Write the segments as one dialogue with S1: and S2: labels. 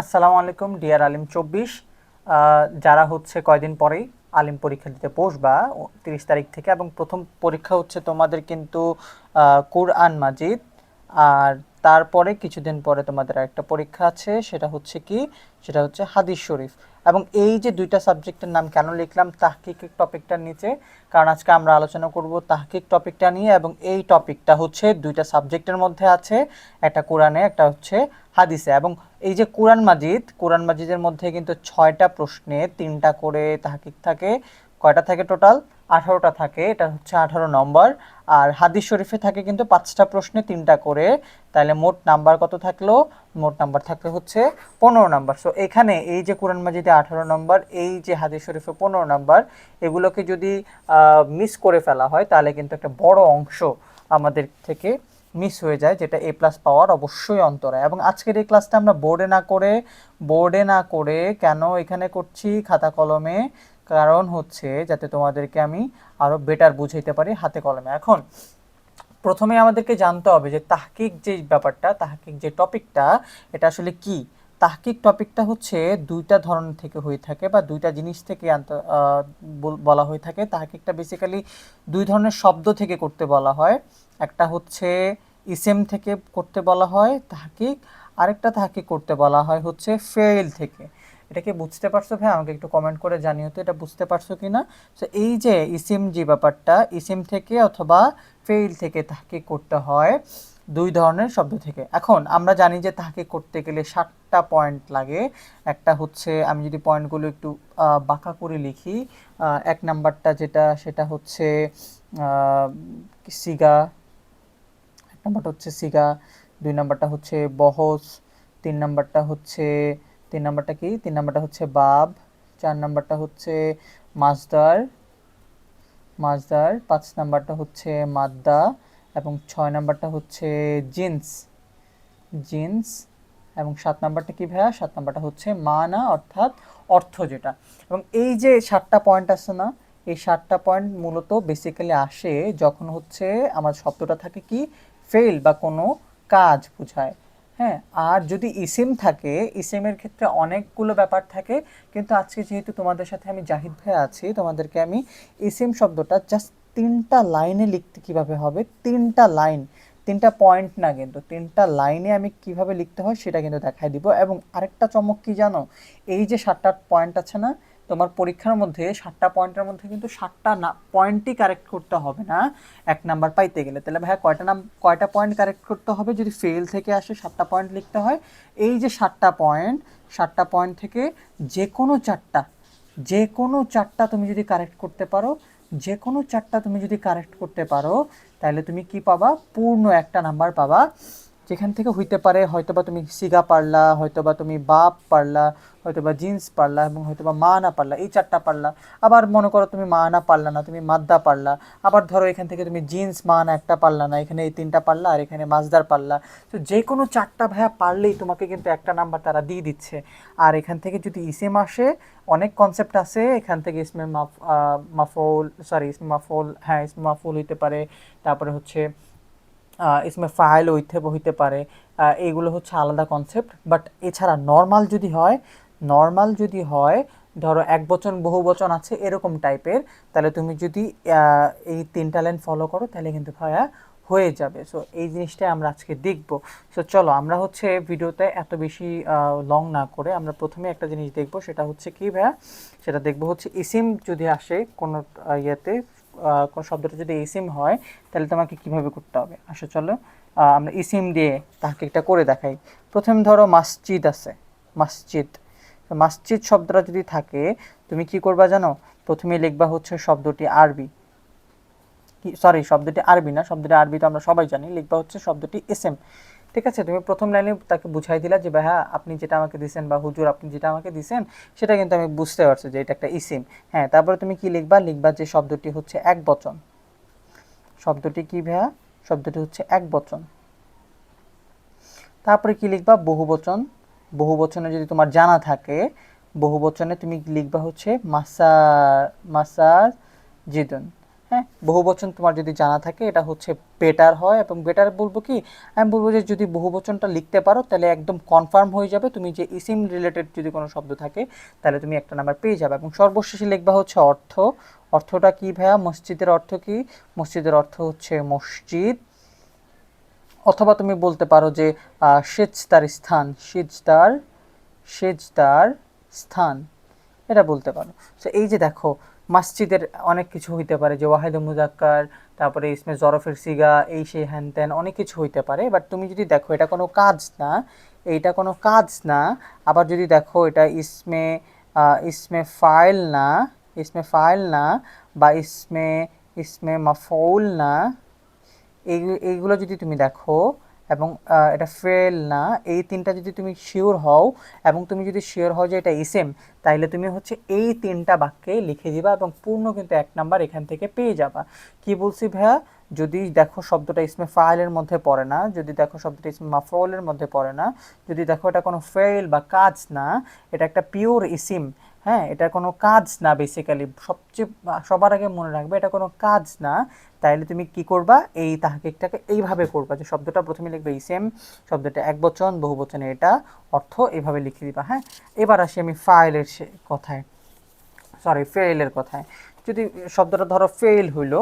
S1: আসসালামু আলাইকুম, ডিয়ার আলিম চব্বিশ। যারা হচ্ছে কয়দিন পরেই আলিম পরীক্ষা দিতে বসবা তিরিশ তারিখ থেকে, এবং প্রথম পরীক্ষা হচ্ছে তোমাদের কিন্তু কুরআন মাজিদ। আর তারপরে কিছুদিন পরে তোমাদের একটা পরীক্ষা আছে, সেটা হচ্ছে কি? সেটা হচ্ছে হাদিস শরীফ। এবং এই যে দুইটা সাবজেক্টের নাম কেন লিখলাম, তাহকিক টপিকটার নিচে, কারণ আজকে আমরা আলোচনা করব তাহকিক টপিকটা নিয়ে এবং এই টপিকটা হচ্ছে দুইটা সাবজেক্টের মধ্যে আছে, একটা কোরআনে, একটা হচ্ছে হাদিসে। এবং এই যে কোরআন মাজিদ, কোরআন মাজিদের মধ্যে কিন্তু ছয়টা প্রশ্নে তিনটা করে তাহকিক থাকে। কয়টা থাকে টোটাল? আঠারোটা থাকে, এটা হচ্ছে আঠারো নম্বর। আর হাদিস শরীফে থাকে কিন্তু পাঁচটা প্রশ্নে তিনটা করে। তাহলে মোট নাম্বার কত থাকল? মোট নাম্বার থাকলে হচ্ছে পনেরো নাম্বার। সো এখানে এই যে কোরআন মাজিদে আঠারো নম্বর, এই যে হাদিস শরীফে পনেরো নাম্বার, এগুলোকে যদি মিস করে ফেলা হয়, তাহলে কিন্তু একটা বড় অংশ আমাদের থেকে মিস হয়ে যায়, যেটা এ প্লাস পাওয়ার অবশ্যই অন্তরায় এবং আজকের এই ক্লাসটা আমরা বোর্ডে না করে বোর্ডে না করে কেন এখানে করছি? খাতা কলমে কারণ হচ্ছে যাতে তোমাদেরকে আমি আরও বেটার বুঝাইতে পারি হাতে কলমে। এখন, প্রথমে আমাদেরকে জানতে হবে যে তাহকিক যে ব্যাপারটা, তাহকিক যে টপিকটা, এটা আসলে কি? তাহকিক টপিকটা হচ্ছে দুইটা ধরন থেকে হয়ে থাকে বা দুইটা জিনিস থেকে বলা হয়ে থাকে। তাহকিকটা বেসিক্যালি দুই ধরনের শব্দ থেকে করতে বলা হয়। একটা হচ্ছে ইসেম থেকে করতে বলা হয় তাহকিক, আরেকটা তাহকিক করতে বলা হয় হচ্ছে ফেল থেকে। এটা কি বুঝতে পারছ ভাই? আমাকে একটু কমেন্ট করে জানিও তো এটা বুঝতে পারছ কি না তো এই যে ইসিম যে ব্যাপারটা ইসিম থেকে অথবা ফেইল থেকে তাহকিক করতে হয় দুই ধরনের শব্দ থেকে। এখন আমরা জানি যে তাহকিক করতে গেলে সাতটা পয়েন্ট লাগে। একটা হচ্ছে, আমি যদি পয়েন্টগুলো একটু বাঁকা করে লিখি এক নাম্বারটা যেটা, সেটা হচ্ছে সিগা, এক নাম্বারটা হচ্ছে সিগা, দুই নাম্বারটা হচ্ছে বহস, তিন নাম্বারটা হচ্ছে তিন নাম্বারটা কি? তিন নাম্বারটা হচ্ছে বাব, চার নাম্বারটা হচ্ছে মাজদার মাজদার, পাঁচ নাম্বারটা হচ্ছে মাদ্দা এবং ছয় নাম্বারটা হচ্ছে জিন্স জিন্স এবং সাত নাম্বারটা কি ভাইয়া? সাত নাম্বারটা হচ্ছে মানা অর্থাৎ অর্থ যেটা। এবং এই যে সাতটা পয়েন্ট আছে না, এই সাতটা পয়েন্ট মূলত বেসিক্যালি আসে যখন হচ্ছে আমার শব্দটা থাকে কি? ফেল বা কোনো কাজ বোঝায়। হ্যাঁ আর যদি ইসিম থাকে ইসিমের ক্ষেত্রে অনেকগুলো ব্যাপার থাকে, কিন্তু আজকে যেহেতু তোমাদের সাথে আমি জাহিদ ভাই আছি, তোমাদেরকে আমি ইসিম শব্দটা জাস্ট তিনটা লাইনে লিখতে কীভাবে হবে? তিনটা লাইন, তিনটা পয়েন্ট না কিন্তু, তিনটা লাইনে আমি কীভাবে লিখতে হয় সেটা কিন্তু দেখাই দিব। এবং আরেকটা চমক কি জানো? এই যে সাতটা পয়েন্ট আছে না তোমার পরীক্ষার মধ্যে সাতটা পয়েন্টের মধ্যে কিন্তু সাতটা না, পয়েন্টই কারেক্ট করতে হবে না। এক নাম্বার পাইতে গেলে। তাহলে ভাইয়া কয়টা নাম, কয়টা পয়েন্ট কারেক্ট করতে হবে? যদি ফেল থেকে আসে, সাতটা পয়েন্ট লিখতে হয়। এই যে সাতটা পয়েন্ট সাতটা পয়েন্ট থেকে যে কোনো চারটা, যে কোনো চারটা তুমি যদি কারেক্ট করতে পারো, যে কোনো চারটা তুমি যদি কারেক্ট করতে পারো, তাহলে তুমি কি পাবা? পূর্ণ একটা নাম্বার পাবা। যেখান থেকে হইতে পারে হয়তোবা তুমি সিগা পারলা হয়তোবা তুমি বাপ পারলা হয়তোবা জিন্স পারলা এবং হয়তোবা মা না পারলা এই চারটা পারলা। আবার মনে করো তুমি মা না পারলা না তুমি মাদ্দা পারলা। আবার ধরো এখান থেকে তুমি জিন্স মা না একটা পারলা না এখানে এই তিনটা পারলা আর এখানে মাজদার পারলা। তো যে কোনো চারটা ভাইয়া পারলেই তোমাকে কিন্তু একটা নাম্বার তারা দিয়ে দিচ্ছে। আর এখান থেকে যদি ইসেম আসে অনেক কনসেপ্ট আছে এখান থেকে ইসমে মাফ আহ, মাফউল সরি ইসমে মাফউল হ্যাঁ ইসমে মাফুল হইতে পারে। তারপরে হচ্ছে ইসমে ফাইল হইতে হইতে পারে। আহ, এইগুলো হচ্ছে আলাদা কনসেপ্ট বাট এছাড়া নর্মাল যদি হয় নর্মাল যদি হয় ধরো এক বচন বহু বচন আছে এরকম টাইপের তাহলে তুমি যদি এই তিনটা লাইন ফলো করো তাহলে কিন্তু ভাইয়া হয়ে যাবে। সো এই জিনিসটাই আমরা আজকে দেখব। সো চলো আমরা হচ্ছে ভিডিওতে এত বেশি লং না করে আমরা প্রথমে একটা জিনিস দেখব সেটা হচ্ছে কি ভাইয়া? সেটা দেখব হচ্ছে ইসিম যদি আসে কোনো ইয়েতে কোনো শব্দটা যদি ইসিম হয়, তাহলে তোমাকে কীভাবে করতে হবে? আসো চলো আমরা ইসিম দিয়ে তাকে একটা করে দেখাই। প্রথম ধরো মসজিদ আছে, মসজিদ। মসজিদ শব্দটা যদি থাকে, তুমি কি করবা জানো? প্রথমে লিখবা হচ্ছে শব্দটি আরবি। সরি শব্দটি আরবি না, শব্দটি আরবি তো আমরা সবাই জানি, লিখবা হচ্ছে শব্দটি এসএম ঠিক আছে, তুমি প্রথম লাইনে তাকে বুঝাই দিলা যে, ভাইয়া, আপনি যেটা আমাকে দিছেন বা হুজুর আপনি যেটা আমাকে দিছেন, সেটা কিন্তু আমি বুঝতে পারছি যে এটা একটা ইসিম। হ্যাঁ তারপরে তুমি কি লিখবা? লিখবা যে শব্দটি হচ্ছে এক বচন। শব্দটি কি, ভাইয়া? শব্দটি হচ্ছে এক বচন। তারপরে কি লিখবা? বহু বচন। বহু বচনে যদি তোমার জানা থাকে, বহু বচনে তুমি লিখবা হচ্ছে মাসা মাসা জিদুন। হ্যাঁ বহুবচন তোমার যদি জানা থাকে এটা হচ্ছে বেটার হয় এবং বেটার বলব কি আমি বলব যে যদি বহুবচনটা লিখতে পারো তাহলে একদম কনফার্ম হয়ে যাবে তুমি যে ইসিম রিলেটেড যদি কোনো শব্দ থাকে তাহলে তুমি একটা নাম্বার পেয়ে যাবে এবং সর্বশেষে লিখবা হচ্ছে অর্থ। অর্থটা কি ভাইয়া? মসজিদের অর্থ কি? মসজিদের অর্থ হচ্ছে মসজিদ। অথবা তুমি বলতে পারো যে আহ, সেজদার স্থান সেজদার সেজদার স্থান এটা বলতে পারো। তো এই যে দেখো মসজিদের অনেক কিছু হইতে পারে, যে ওয়াহেদ মুজাক্কার, তারপরে ইসমে জরফের সিগা, এই সেই হ্যান ত্যান, অনেক কিছু হইতে পারে। বাট তুমি যদি দেখো, এটা কোনো কাজ না, এইটা কোনো কাজ না। আবার যদি দেখো, এটা ইসমে ইসমে ফাইল না, ইসমে ফাইল না, বা ইসমে ইসমে মাফউল না, এই- এইগুলো যদি তুমি দেখো এবং এটা ফেল না। এই তিনটা যদি তুমি শিওর হও এবং তুমি যদি শিওর হও যে এটা ইসেম তাইলে তুমি হচ্ছে এই তিনটা বাক্যে লিখে দিবা এবং পূর্ণ কিন্তু এক নাম্বার এখান থেকে পেয়ে যাবা। কি বলছি ভাইয়া? যদি দেখো শব্দটা ইসমে ফাইলের মধ্যে পড়ে না, যদি দেখো শব্দটা ইসমে মাফউলের মধ্যে পড়ে না, যদি দেখো এটা কোনো ফেল বা কাজ না, এটা একটা পিওর ইসিম হ্যাঁ এটা কোনো কাজ না বেসিক্যালি সবচেয়ে, সবার আগে মনে রাখবে এটা কোনো কাজ না। তাইলে তুমি কি করবা? এই তাহকিকটাকে এইভাবে করবা যে শব্দটা প্রথমে লিখবে ইসেম শব্দটা এক বচন, বহু বচনে এটা অর্থ এইভাবে লিখে দিবা হ্যাঁ? এবার আসি আমি ফাইলের কথায়। সরি ফেইলের কথায়। যদি শব্দটা ধরো ফেইল হইল,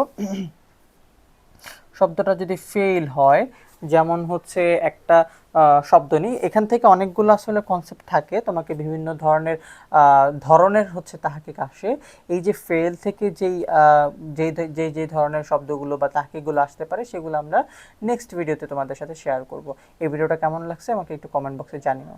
S1: শব্দটা যদি ফেইল হয় যেমন হচ্ছে একটা শব্দ নিই। এখান থেকে অনেকগুলো আসলে কনসেপ্ট থাকে। তোমাকে বিভিন্ন ধরনের ধরনের হচ্ছে তাহাকে আসে। এই যে ফেল থেকে যেই যেই যেই যেই ধরনের শব্দগুলো বা তাহাকেগুলো আসতে পারে, সেগুলো আমরা নেক্সট ভিডিওতে তোমাদের সাথে শেয়ার করব। এই ভিডিওটা কেমন লাগছে আমাকে একটু কমেন্ট বক্সে জানিও।